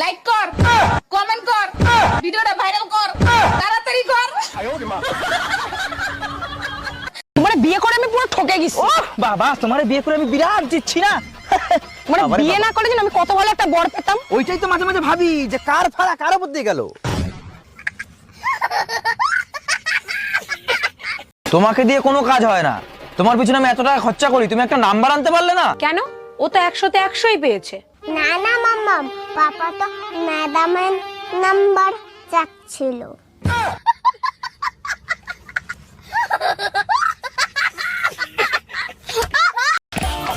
Like কর? Comment কর ভিডিওটা ভাইরাল কর তাড়াতাড়ি কর। তোমার বিয়ে করে আমি পুরো ঠকে গেছি। ও বাবা তোমার বিয়ে করে আমি বিরাট জিতছি না। মানে বিয়ে না করে আমি কত ভালো একটা বর পেতাম। ওইটাই তো মাঝে মাঝে ভাবি যে কার ফাড়া কার উপর দিয়ে গেল। তোমাকে দিয়ে কোনো কাজ হয় না। তোমার পিছনে আমি এত টাকা খরচা করি তুমি একটা নাম্বার আনতে পারলে না? কেন? ও তো একশোতে একশোই পেয়েছে। না না মাম্মাম পাপা তো ম্যাডামের নাম্বার চাচ্ছিল।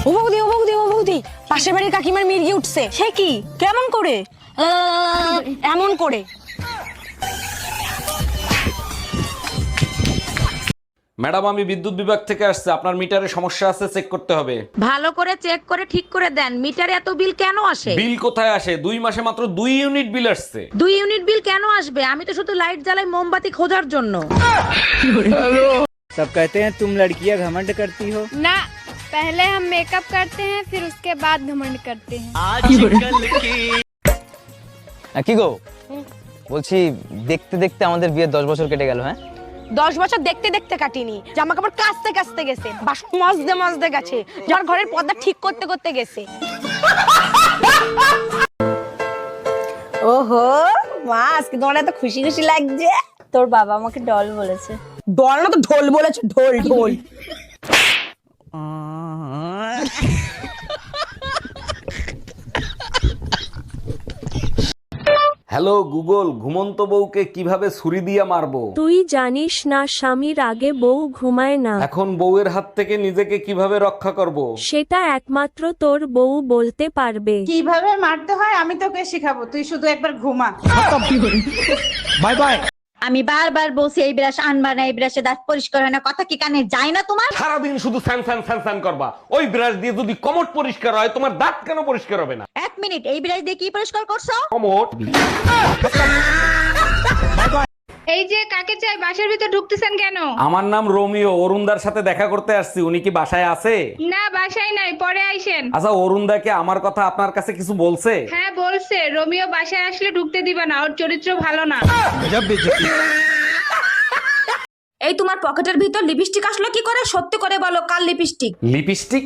ও বৌদি ও বৌদি ও বৌদি, পাশের বাড়ির কাকিমার মির্গি উঠছে। সে কি? কেমন করে? এমন করে। ম্যাডাম আমি বিদ্যুৎ বিভাগ থেকে আসছে আপনার মিটারে সমস্যা আছে চেক করতে হবে ভালো করে চেক করে ঠিক করে দেন মিটারে এত বিল কেন আসে বিল কোথায় আসে দুই মাসে মাত্র দুই ইউনিট বিল আসছে দুই ইউনিট বিল কেন আসবে আমি তো শুধু লাইট জ্বালাই মোমবাতি খোঁজার জন্য सब कहते हैं तुम लड़कियां घमंड करती हो ना पहले हम मेकअप करते हैं फिर उसके बाद घमंड करते हैं হ্যাঁ, কি গো বলছি দেখতে দেখতে আমাদের বিয়ের দশ বছর কেটে গেল হ্যাঁ দশ বছর দেখতে দেখতে কাটিনি। জামা কাপড় কাচতে কাচতে গেছে। বাসন মজদে মজতে গেছে। যার ঘরের পর্দা ঠিক করতে করতে গেছে। ওহো মা আজকে তোমার এত খুশি খুশি লাগছে। তোর বাবা আমাকে ডল বলেছে। ডল না তো ঢোল বলেছে ঢোল ঢোল। হ্যালো গুগল ঘুমন্ত বউকে কীভাবে ছুরি দিয়ে মারবো? তুই জানিস না স্বামীর আগে বউ ঘুমায় না। এখন বউয়ের হাত থেকে নিজেকে কীভাবে রক্ষা করব? সেটা একমাত্র তোর বউ বলতে পারবে। কীভাবে মারতে হয় আমি তোকে শেখাবো তুই শুধু একবার ঘুমা। Bye bye. আমি বারবার বলছি এই ব্রাশ আনবা না এই ব্রাশে দাঁত পরিষ্কার হয় না। কথা কি কানে যায় না তোমার? সারাদিন শুধু স্যান স্যান স্যান স্যান করবা। ওই ব্রাশ দিয়ে যদি কমট পরিষ্কার হয় তোমার দাঁত কেন পরিষ্কার হবে না? এক মিনিট এই ব্রাশ দিয়ে কি পরিষ্কার করছ? কমট। যে কাকে চাই? বাসার ভিতর ঢুকতেছেন কেন? আমার নাম রোমিও অরুণদার সাথে দেখা করতে আসছি। উনি কি বাসায় আছে? না বাসায় নাই পরে আইসেন। আচ্ছা অরুণদাকে আমার কথা আপনার কাছে কিছু বলছে? হ্যাঁ বলছে। রোমিও বাসায় আসলে ঢুকতে দিবা না ওর চরিত্র ভালো না। এই তোমার পকেটের ভিতর লিপস্টিক আসলো কি করে? সত্যি করে বলো কাল লিপস্টিক? লিপস্টিক?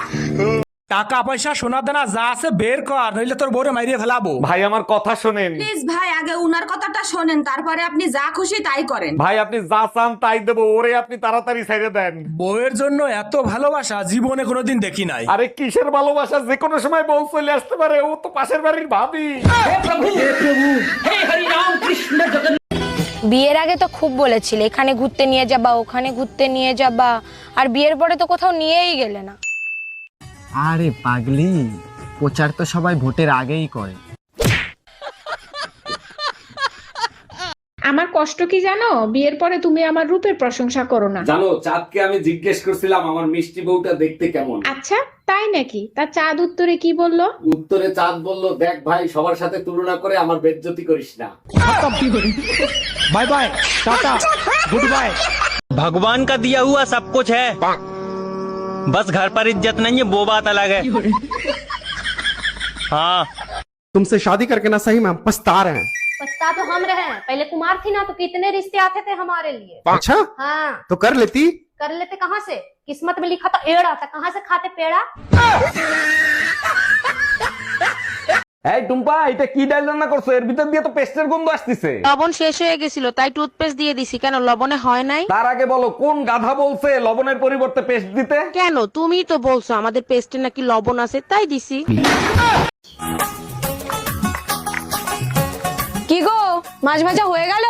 টাকা পয়সা সোনা দানা যা আছে বের কর নইলে তোর বউরে মাইরিয়ে ফেলাবো। ভাই আমার কথা শোনেন। প্লিজ ভাই আগে উনার কথাটা শোনেন তারপরে আপনি যা খুশি তাই করেন। ভাই আপনি যা চান তাই দেবো ওরে আপনি তাড়াতাড়ি ছেড়ে দেন। বউয়ের জন্য এত ভালোবাসা জীবনে কোনোদিন দেখি নাই। আরে কিসের ভালোবাসা? যে কোনো সময় বউ চলে আসতে পারে ও তো পাশের বাড়ির ভাবি। হে প্রভু হে প্রভু হে হরি রাম কৃষ্ণ জগন্নাথ। বিয়ের আগে তো খুব বলেছিলে এখানে ঘুরতে নিয়ে যাবা ওখানে ঘুরতে নিয়ে যাবা আর বিয়ের পরে তো কোথাও নিয়েই গেলে না। আরে পাগলি প্রচার তো সবাই ভোটের আগেই করে। আমার কষ্ট কি জানো? বিয়ের পরে তুমি আমার রূপের প্রশংসা করো না। জানো চাঁদকে আমি জিজ্ঞেস করছিলাম আমার মিষ্টি বউটা দেখতে কেমন। আচ্ছা তাই নাকি? তা চাঁদ উত্তরে কি বলল? উত্তরে চাঁদ বলল দেখ ভাই সবার সাথে তুলনা করে আমার বেজ্জতি করিস না। বাই বাই টাটা আচ্ছা। গুড বাই ভগবান কা দিয়া হুয়া সব কুছ হ্যায়। बस घर पर इज़्ज़त नहीं है वो बात अलग है। हाँ। तुमसे शादी करके ना सही में पछता रहे हैं। पछता तो हम रहे हैं। पहले कुमार थी ना तो कितने रिश्ते आते थे हमारे लिए। अच्छा? हाँ। तो कर लेती? कर लेते कहाँ से? किस्मत में लिखा था एड़ा था। कहाँ से खाते पेड़ा? এই টুম্পা এটা কি ডাল রান্না করছ? এর ভিতর দিয়ে তো পেস্টের গন্ধ আসতেছে। লবণ শেষ হয়ে গেছিল তাই টুথপেস্ট দিয়ে দিছি। কেন লবণে হয় নাই? তার আগে বলো কোন গাধা বলছে লবণের পরিবর্তে পেস্ট দিতে? কেন? তুমি তো বলছো আমাদের পেস্টে নাকি লবণ আছে তাই দিছি। কি গো মাছ ভাজা হয়ে গেল?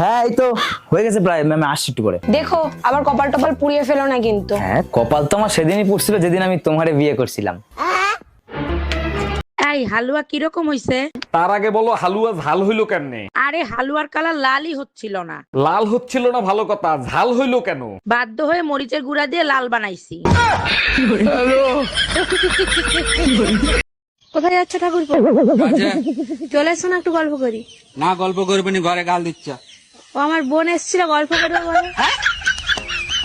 হ্যাঁ এই তো হয়ে গেছে প্রায় ম্যাম আসছি একটু করে। দেখো আবার কপাল টপাল পুড়িয়ে ফেলো না কিন্তু। হ্যাঁ কপাল তো আমার সেদিনই পড়ছিল যেদিন আমি তোমারে বিয়ে করছিলাম। এই হালুয়া কীরকম হইছে? তার আগে বলো হালুয়া ঝাল হইল কেমনে? আরে হালুয়ার কালার লালই হচ্ছিল না। লাল হচ্ছিল না ভালো কথা। ঝাল হইল কেন? বাধ্য হয়ে মরিচের গুঁড়া দিয়ে লাল বানাইছি। কোথায় যাচ্ছ ঠাকুর চলে এসো না একটু গল্প করি। না গল্প করবে নি ঘরে গাল দিচ্ছ। ও আমার বোন এসেছিল গল্প করবে বলে।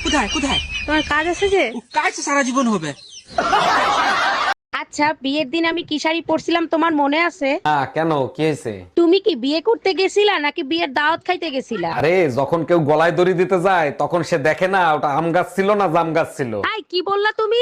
কোথায় কোথায়? তোমার কাজ এসেছে কাজ তো সারা জীবন হবে। আচ্ছা বিয়ের দিন আমি কি শাড়ি পরছিলাম তোমার মনে আছে? হ্যাঁ কেন? কি হয়েছে? তুমি কি বিয়ে করতে গেছিলা নাকি বিয়ের দাওয়াত খাইতে গেছিলা? আরে যখন কেউ গলায় দড়ি দিতে যায় তখন সে দেখে না ওটা আম গাছ ছিল না জাম গাছ ছিল। আই কি বললা তুমি?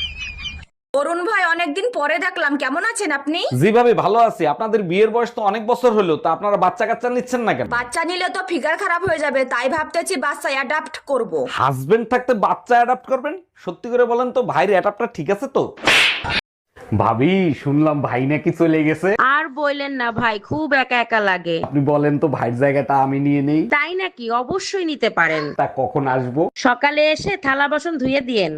অরুণ ভাই অনেকদিন পরে দেখলাম। কেমন আছেন আপনি? যেভাবে ভালো আছি। আপনাদের বিয়ের বয়স তো অনেক বছর হলো তা আপনারা বাচ্চা কাচ্চা নিচ্ছেন না কেন? বাচ্চা নিলে তো ফিগার খারাপ হয়ে যাবে তাই ভাবতেছি বাচ্চা অ্যাডাপ্ট করব। হাজবেন্ড থাকতে বাচ্চা অ্যাডাপ্ট করবেন? সত্যি করে বলেন তো ভাইয়ের অ্যাডাপ্টার ঠিক আছে তো? ভাবি শুনলাম ভাই নাকি চলে গেছে। আর বলেন না ভাই খুব একা একা লাগে। আপনি বলেন তো ভাইয়ের জায়গাটা আমি নিয়ে নেই। তাই নাকি? অবশ্যই নিতে পারেন। তা কখন আসব? সকালে এসে থালা বাসন ধুয়ে দিয়েন।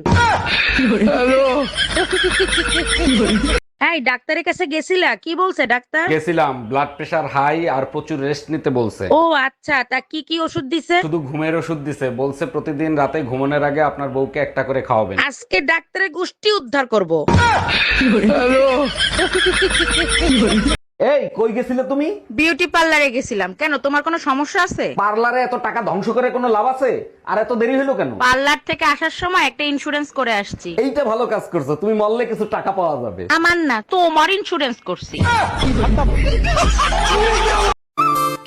এই ডাক্তারের কাছে গেছিলা? কি বলছে ডাক্তার? গেছিলাম ব্লাড প্রেশার হাই আর প্রচুর রেস্ট নিতে বলছে। ও আচ্ছা তা কি কি ওষুধ দিছে? শুধু ঘুমের ওষুধ দিছে বলছে প্রতিদিন রাতে ঘুমানোর আগে আপনার বউকে একটা করে খাওয়াবেন। আজকে ডাক্তারের গোষ্ঠী উদ্ধার করব। এই কই গেছিলে তুমি বিউটি পার্লারে গেছিলাম কেন তোমার কোনো সমস্যা আছে পার্লারে এত টাকা ধ্বংস করে কোনো লাভ আছে আর এত দেরি হলো কেন পার্লার থেকে আসার সময় একটা ইন্স্যুরেন্স করে আসছি এইটা ভালো কাজ করছো তুমি মরলে কিছু টাকা পাওয়া যাবে আমার না তোমার ইন্স্যুরেন্স করছি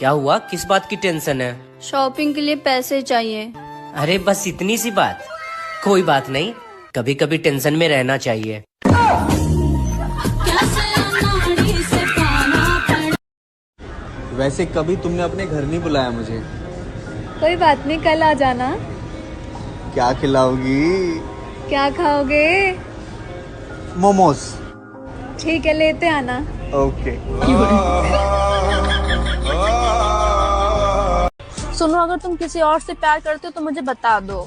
क्या हुआ किस बात की टेंशन है शॉपिंग के लिए पैसे चाहिए अरे बस इतनी सी बात कोई बात नहीं कभी कभी टेंशन में रहना चाहिए वैसे कभी तुमने अपने घर नहीं बुलाया मुझे? कोई बात नहीं कल आ जाना। क्या खिलाओगी? क्या खाओगे? मोमोज। ठीक है लेते आना। ओके। सुनो अगर तुम किसी और से प्यार करते हो तो मुझे बता दो।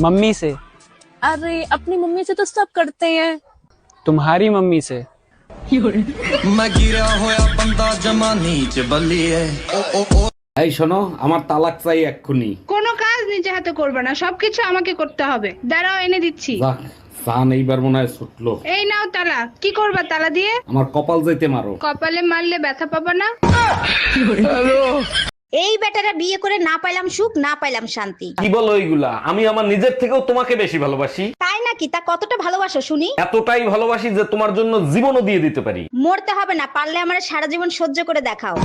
मम्मी से? अरे अपनी मम्मी से तो सब करते हैं। तुम्हारी मम्मी से? এই শোনো আমার তালাক চাই এক্ষুনি। কোনো কাজ নিজে হাতে করবে না সবকিছু আমাকে করতে হবে। দাঁড়াও এনে দিচ্ছি। যাক সান এইবার মনে হয় ছুটলো। এই নাও তালা কি করবা তালা দিয়ে? আমার কপাল যাইতে মারো। কপালে মারলে ব্যথা পাবা না? এই বেটারা বিয়ে করে না পাইলাম সুখ না পাইলাম শান্তি। কি বলো এইগুলা? আমি আমার নিজের থেকেও তোমাকে বেশি ভালোবাসি। তাই নাকি? তা কতটা ভালোবাসো শুনি? এতটাই ভালোবাসি যে তোমার জন্য জীবনও দিয়ে দিতে পারি। মরতে হবে না পারলে আমার সারা জীবন সহ্য করে দেখাও।